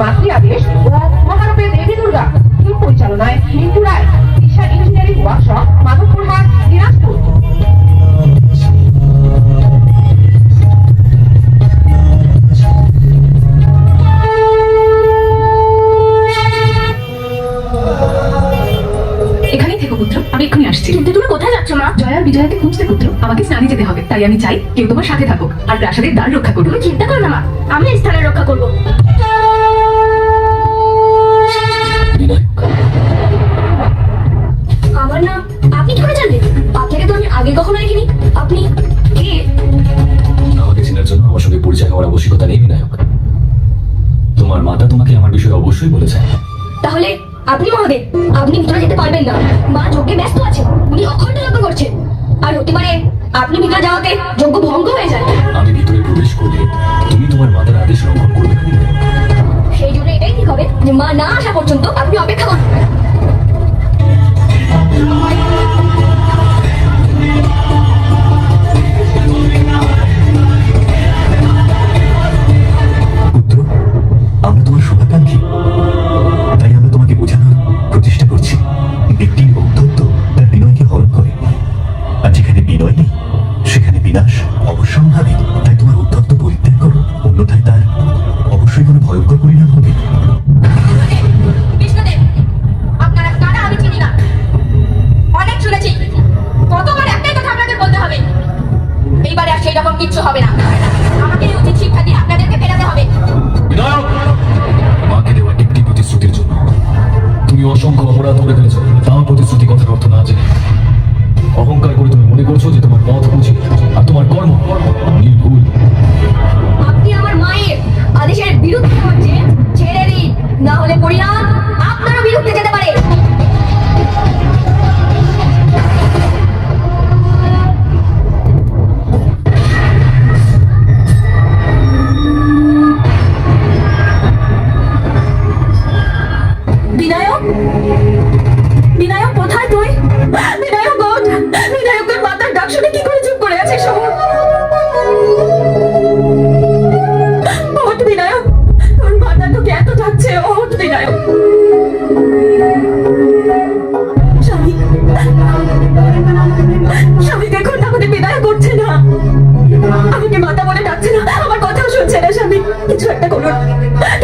মাতৃ আদেশ ও মহারূপে দেবী দুর্গা টিম পরিচালনায় মিন্টু রায় দিশা ইঞ্জিনিয়ারিং ওয়ার্কশপ মাধবপুরহাট দিনাজপুর। এখানেই থেকো পুত্র আমি এক্ষুনি আসছি। কিন্তু তুমি কোথায় যাচ্ছ মা? জয়া বিজয়াকে খুঁজতে পুত্র। আমাকে স্নানে যেতে হবে তাই আমি চাই কেউ তোমার সাথে থাকুক। আর প্রাসাদের দ্বার রক্ষা করব তুমি চিন্তা করো না মা আমি স্থানে রক্ষা করব। আমার নাম আপনি কি করে জানলেন আপনাকে তো আমি আগে কখনো দেখিনি। আপনি কে? আমাকে চেনার জন্য আমার সঙ্গে পরিচয় হওয়ার আবশ্যকতা নেই বিনায়ক। তোমার মাতা তোমাকে আমার বিষয়ে অবশ্যই বলেছে। তাহলে আপনি মহাদেব আপনি ভিতরে যেতে পারবেন না। মা যজ্ঞে ব্যস্ত আছে উনি অখণ্ড যজ্ঞ করছেন। আর হতে পারে আপনি ভিতরে যাওয়াতে যজ্ঞ ভঙ্গ হয়ে যায়। অবশ্যম্ভাবী তাই তোমার উদ্ধত্ত পরিত্যাগ করো অন্যথায় তার অবশ্যই কোনো ভয়ঙ্কর পরিণাম হবে। কৃষ্ণদেব আপনারা কারা আমি চিনি না। অনেক শুনেছি কতবার একটাই কথা আপনাদের বলতে হবে। এইবারে আর সেই রকম কিচ্ছু হবে না। আমাকে উচিত শিক্ষা দিয়ে আপনাদেরকে ফেরাতে হবে। মাকে দেওয়া একটি প্রতিশ্রুতির জন্য। তুমি অসংখ্য অপরাধ করে ফেলেছ তাও প্রতিশ্রুতি কথার অর্থ না জেনে। অহংকার করে তুমি মনে করছ যে তোমার পথ বুঝি আর তোমার করুন।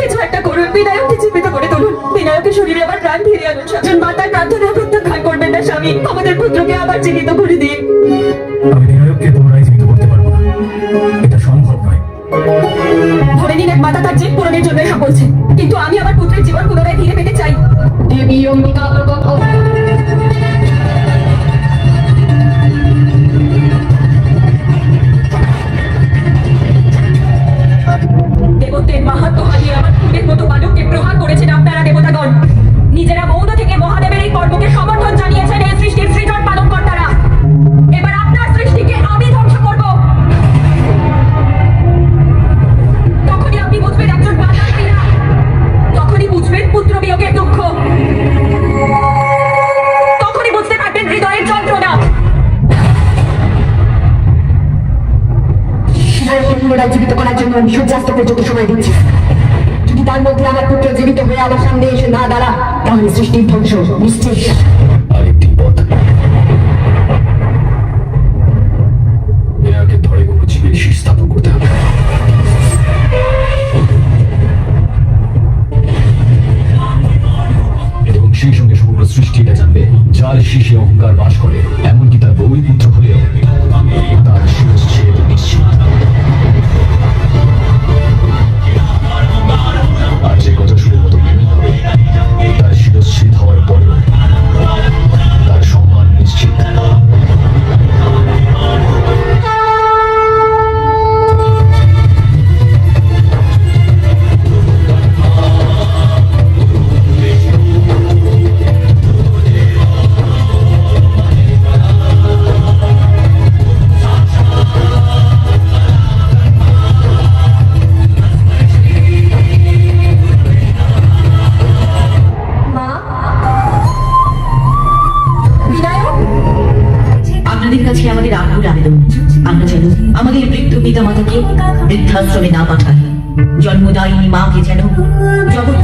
কিছু একটা করুন বিনায়ককে জীবিত করে তুলুন। বিনায়কের শরীরে আবার প্রাণ ফিরে আনুন। সজন মাতার প্রার্থনা প্রত্যাখ্যান করবেন না স্বামী। আমাদের পুত্রকে আবার জীবিত করে দিন। আমি বিনয়ককে পুনরায় জীবিত করতে পারব না। এটা সম্ভব নয়। ধরে নিন এক মাতা তার জীব পূরণের জন্য এসব বলছে কিন্তু আমি আমার পুত্রের জীবন পুনরায় ফিরে পেতে চাই। দেবী অম্বিকা আমি সূর্যাস্ত পর্যন্ত সময় দিচ্ছি, যদি তার মধ্যে আমার পুত্র জীবিত হয়ে আমার সামনে এসে না দাঁড়া তাহলে সৃষ্টির ধ্বংস নিশ্চিত আরেকটি পথ। বিনায়কের ধরে কোনো জীবের শীষ স্থাপন করতে হবে। এবং সেই সঙ্গে সমগ্র সৃষ্টি এটা জানবে। যার শীষে অহংকার বাস করে, এমনকি তার বউই পুত্র হলেও তার আপনাদের কাছে আমাদের আকুল আবেদন। আমরা যেন আমাদের বৃদ্ধ পিতা মাতাকে বৃদ্ধাশ্রমে না পাঠাই। জন্মদায়ী মাকে যেন জগৎ